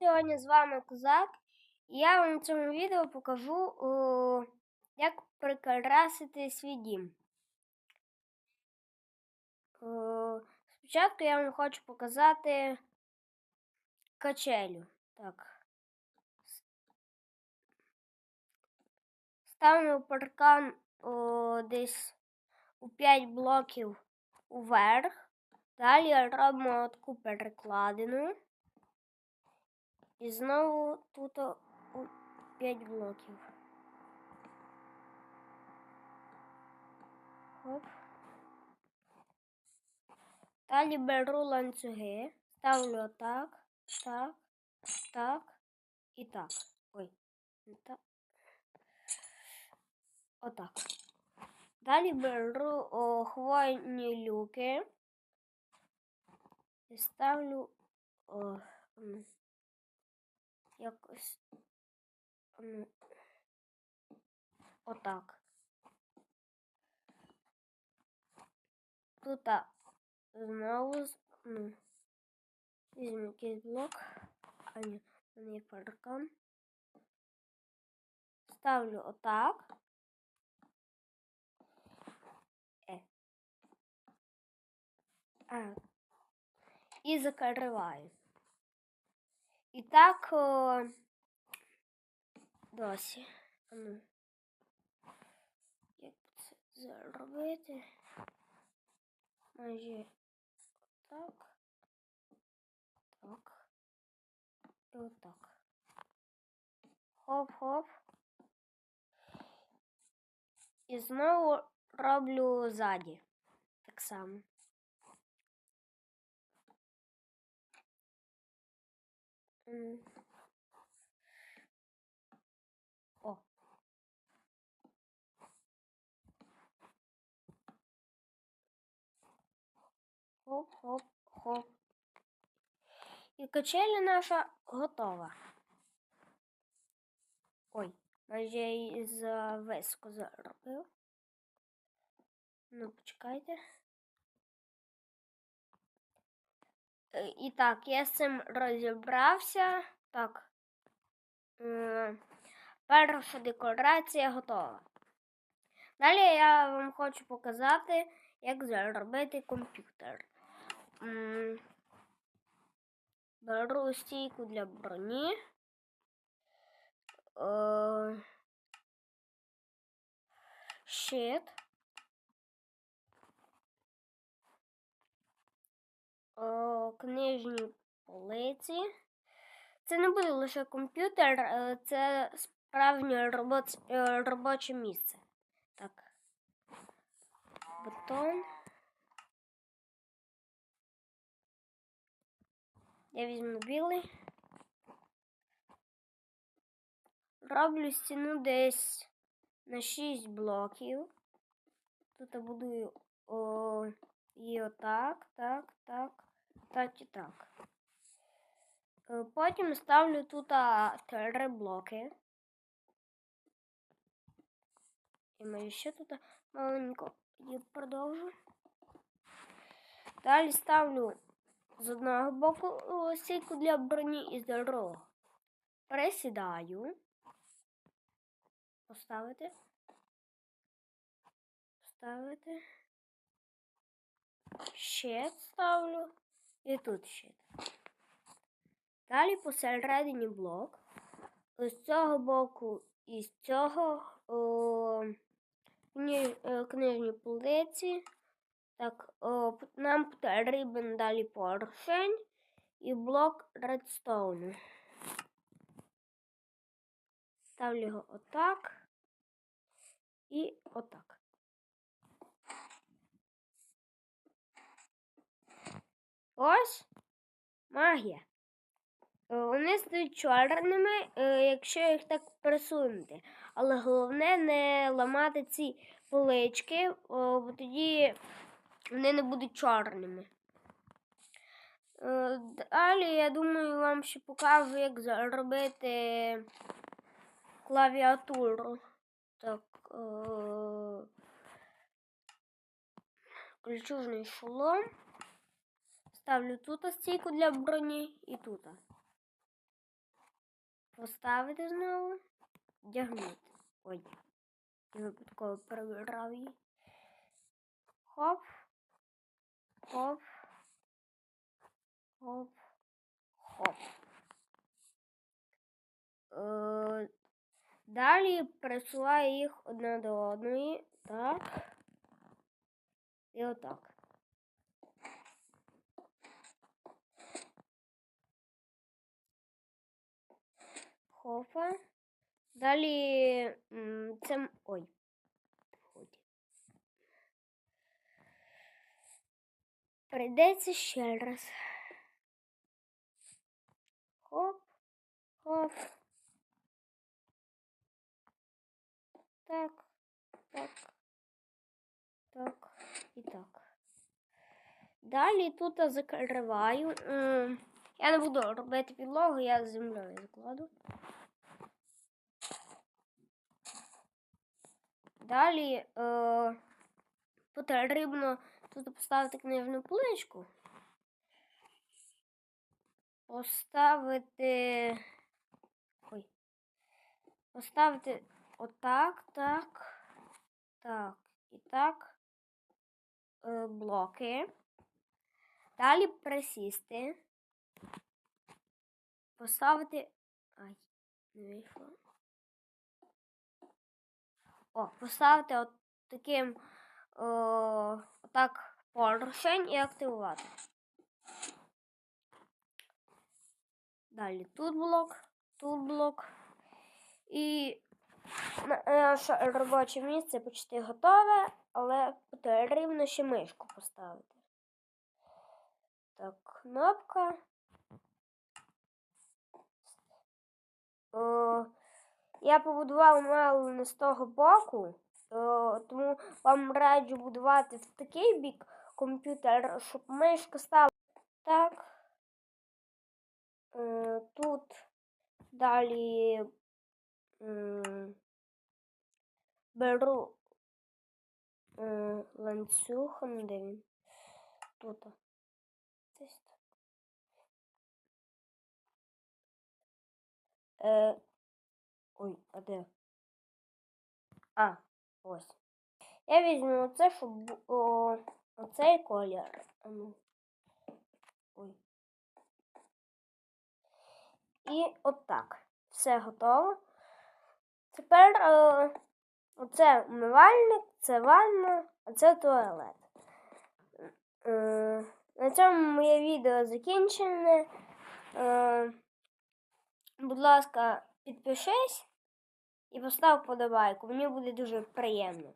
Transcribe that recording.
Сьогодні з вами Козак, і я вам в цьому відео покажу, о, як прикрасити свій дім. О, спочатку я вам хочу показати качелю. Так. Ставимо паркан о, десь у 5 блоків уверх. Далі робимо таку перекладину. І знову тут 5 блоків. Оп. Далі беру ланцюги, ставлю отак, так, так і так. Ой, так. Отак. Далі беру о, хвойні люки і ставлю о, якось отак. Тут знову ну, якийсь блок, а ні, мене паркан. Ставлю отак. Е. А. І закриваю. І так о, досі. Ну, як це зробити? Майже так. Так. І отак. Хоп-хоп. І знову роблю ззаді. Так само. О. Хоп-хоп-хоп. І качеля наша готова. Ой, майже її зависку заробив. Ну, почекайте. Е, і так, я з цим розібрався. Так. Перша декорація готова. Далі я вам хочу показати, як зробити комп'ютер. Беру стійку для броні. Щит. Книжні полиці. Це не буде лише комп'ютер, е, це справжнє робоч... Е, робоче місце. Так. Бетон. Я візьму білий. Роблю стіну десь на 6 блоків. Тут я буду о, і отак, так, так так і так. Е, потім ставлю тут три блоки. І ми ще тут маленько продовжу. Далі ставлю з одного боку стійку для броні і з другого. Присідаю. Поставити. Поставити. Ще ставлю. І тут щит. Далі посередині блок. З цього боку і з цього о, е, книжні полиці. Так, о, нам потрібен далі поршень і блок редстоуну. Ставлю його отак і отак. Ось магія. Е, вони стають чорними, е, якщо їх так присунути. Але головне не ламати ці полички, бо тоді вони не будуть чорними. Е, далі, я думаю, вам ще покажу, як зробити клавіатуру. Так, ключужний шолом. Ставлю тут стійку для броні і тут. Поставити знову. Вдягнути. Ой. Я випадково перебирав її. Хоп. Хоп. Хоп. Хоп. Е, далі присуваю їх одна до одної. Так. І отак. Хопа. Далі це. Ой. Прийдеться ще раз. Хоп, хоп. Так, так, так і так. Далі тут закриваю. Я не буду робити підлогу, я землею закладу. Далі е, потрібно тут поставити книжну поличку. Поставити. Ой. Поставити отак, так, так і так. Е, блоки. Далі присісти. Поставити. Ай, не вийшло. О, поставити от таким о, отак поршень і активувати. Далі тут блок, тут блок. І на- наше робоче місце почти готове, але потрібно ще мишку поставити. Так, кнопка. О, я побудувала мало не з того боку, тому вам раджу будувати в такий бік комп'ютер, щоб мишка стала так. Е, Тут далі м, беру е, ланцюг, ну, де він? Тут. Десь. Ой, а де? А, ось. Я візьму оце, щоб о, оцей колір. Ну. Ой. І отак. Все готово. Тепер е, оце умивальник, це ванна, а це туалет. Е, на цьому моє відео закінчене. Е, будь ласка, підпишись і постав подобайку. Мені буде дуже приємно.